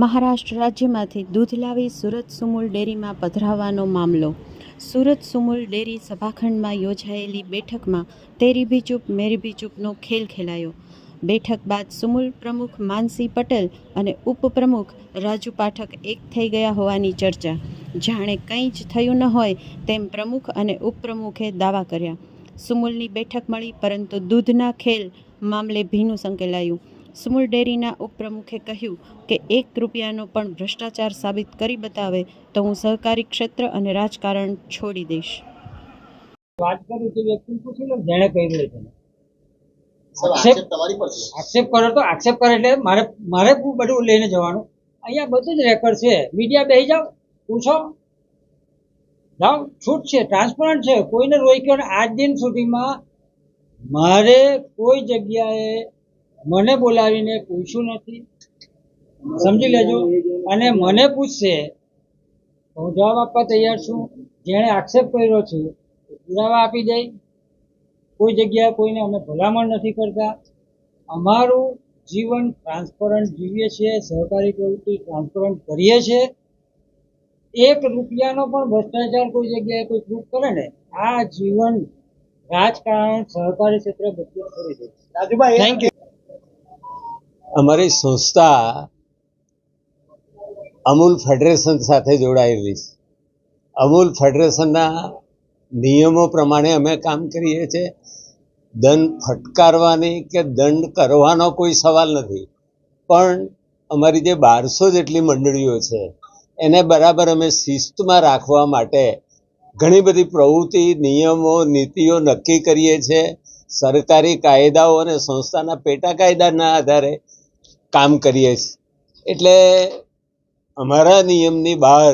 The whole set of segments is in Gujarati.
મહારાષ્ટ્ર રાજ્યમાંથી દૂધ લાવી સુરત સુમુલ ડેરીમાં પધરાવવાનો મામલો. સુરત સુમુલ ડેરી સભાખંડમાં યોજાયેલી બેઠકમાં તેરી બી ચૂપ, મેરી બી ચૂપનો ખેલ ખેલાયો. બેઠક બાદ સુમુલ પ્રમુખ માનસી પટેલ અને ઉપપ્રમુખ રાજુ પાઠક એક થઈ ગયા હોવાની ચર્ચા. જાણે કંઈ જ થયું ન હોય તેમ પ્રમુખ અને ઉપપ્રમુખે દાવા કર્યા. સુમુલની બેઠક મળી, પરંતુ દૂધના ખેલ મામલે ભીનું સંકેલાયું. સુમુલ ડેરીના ઉપપ્રમુખે કહ્યું કે એક રૂપિયાનો પણ ભ્રષ્ટાચાર સાબિત કરી બતાવે તો હું સહકારી ક્ષેત્ર અને રાજકારણ છોડી દઈશ. વાત કરું તે વ્યક્તિ પૂછી લો જેણે કહ્યું છે. આક્ષેપ- આક્ષેપ તમારી પર છે. આક્ષેપ કરો તો આક્ષેપ કરે એટલે મારે મારે બધું લઈને જવાનું. અહીંયા બધું જ રેકોર્ડ છે. મીડિયા બેસી જાઓ પૂછો. જાઓ છૂટ છે ટ્રાન્સપરન્ટ છે. કોઈને રોક્યો ને આજ દિન સુધીમાં મારે કોઈ જગ્યાએ મને બોલાવીને પૂછ્યું નથી. સમજી લેજો. અને મને પૂછશે હું જવાબ આપવા તૈયાર છું. જેણે આક્ષેપ કર્યો છે પુરાવા આપી દઈ કોઈ જગ્યાએ કોઈને અમે ભલામણ નથી કરતા. અમારું જીવન ટ્રાન્સપરન્ટ જીવીએ છીએ સહકારી પ્રવૃત્તિ ટ્રાન્સપરન્ટ કરીએ છીએ. એક રૂપિયાનો પણ ભ્રષ્ટાચાર કોઈ જગ્યાએ કોઈ પ્રૂફ કરે ને આ જીવન રાજકારણ સહકારી ક્ષેત્રે બધું કરી દે રાજુભાઈ થેન્ક યુ અમારી સંસ્થા અમૂલ ફેડરેશન સાથે જોડાયેલી છે. અમૂલ ફેડરેશનના નિયમો પ્રમાણે અમે કામ કરીએ છીએ. દંડ ફટકારવાની કે દંડ કરવાનો કોઈ સવાલ નથી. પણ અમારી જે બારસો જેટલી મંડળીઓ છે, એને બરાબર અમે શિસ્તમાં રાખવા માટે ઘણી બધી પ્રવૃત્તિ, નિયમો, નીતિઓ નક્કી કરીએ છીએ. સરકારી કાયદાઓ અને સંસ્થાના પેટા કાયદાના આધારે કામ કરીએ છીએ. એટલે અમારા નિયમની બહાર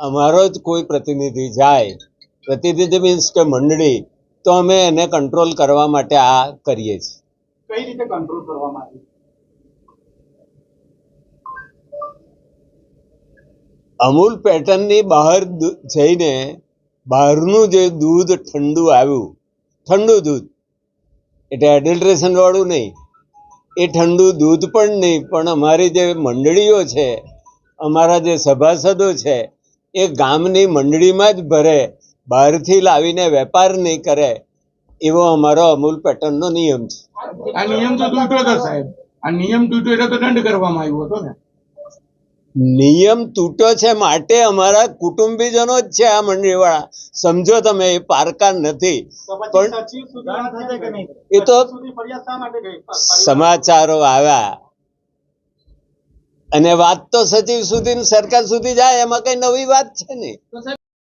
અમારો જ કોઈ પ્રતિનિધિ જાય પ્રતિનિધિ મીન્સ કે મંડળી તો અમે એને કંટ્રોલ કરવા માટે આ કરીએ છીએ. કઈ રીતે કંટ્રોલ કરવામાં આવ્યું અમૂલ પેટર્નની બહાર જઈને બહારનું જે દૂધ ઠંડુ આવ્યું ઠંડુ દૂધ એટલે એડલ્ટ્રેશનવાળું નહીં એ ઠંડુ દૂધ પણ નહીં, પણ અમારી જે મંડળીઓ છે, અમારા જે સભાસદો છે, એ ગામની મંડળીમાં જ ભરે, બહારથી લાવીને વેપાર નહીં કરે, એવો અમારો અમૂલ પેટર્નનો નિયમ છે. આ નિયમ તો તૂટ્યો હતો સાહેબ. આ નિયમ તૂટ્યો એટલે તો દંડ કરવામાં આવ્યો હતો ને. નિયમ તૂટો છે માટે અમારા કુટુંબીજનો જ છે આ મંડળીવાળા. સમજો તમે એ પારકા નથી. પણ એ તો સમાચારો આવ્યા. અને વાત તો સચિવ સુધી સરકાર સુધી જાય એમાં કઈ નવી વાત છે નહીં